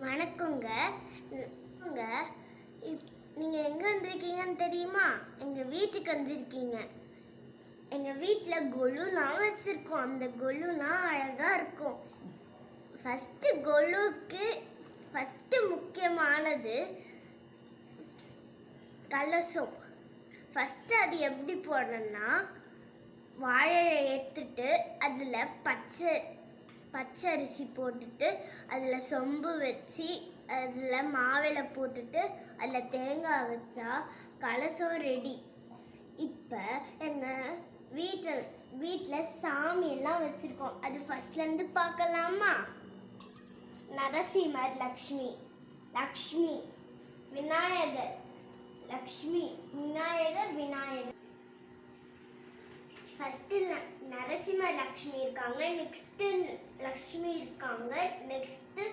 வணக்கங்க. வணக்கங்க. இப்- எங்கே வந்திருக்கீங்கன்னு தெரியுமா? எங்கள் வீட்டுக்கு வந்திருக்கீங்க. எங்கள் வீட்டில் கொலுலாம் வச்சுருக்கோம். அந்த கொலுலாம் அழகாக இருக்கும். ஃபஸ்ட்டு கொலுக்கு ஃபஸ்ட்டு முக்கியமானது கலசம். ஃபஸ்ட்டு அது எப்படி போடணும்னா வாழை எடுத்துட்டு அதில் பச்சை பச்சை அரிசி போட்டுட்டு அதில் சொம்பு வச்சு அதில் மாவிளை போட்டுட்டு அதில் தேங்காய் வச்சா கலசம் ரெடி இப்போ எங்கள் வீட்டில் வீட்டில் சாமியெல்லாம் வச்சுருக்கோம். அது ஃபஸ்ட்லேருந்து பார்க்கலாமா? நரசிம்மர் லக்ஷ்மி லக்ஷ்மி விநாயகர் லக்ஷ்மி விநாயகர் ஃபஸ்ட்டு நரசிம்ம லக்ஷ்மி இருக்காங்க நெக்ஸ்ட்டு லக்ஷ்மி இருக்காங்க நெக்ஸ்ட்டு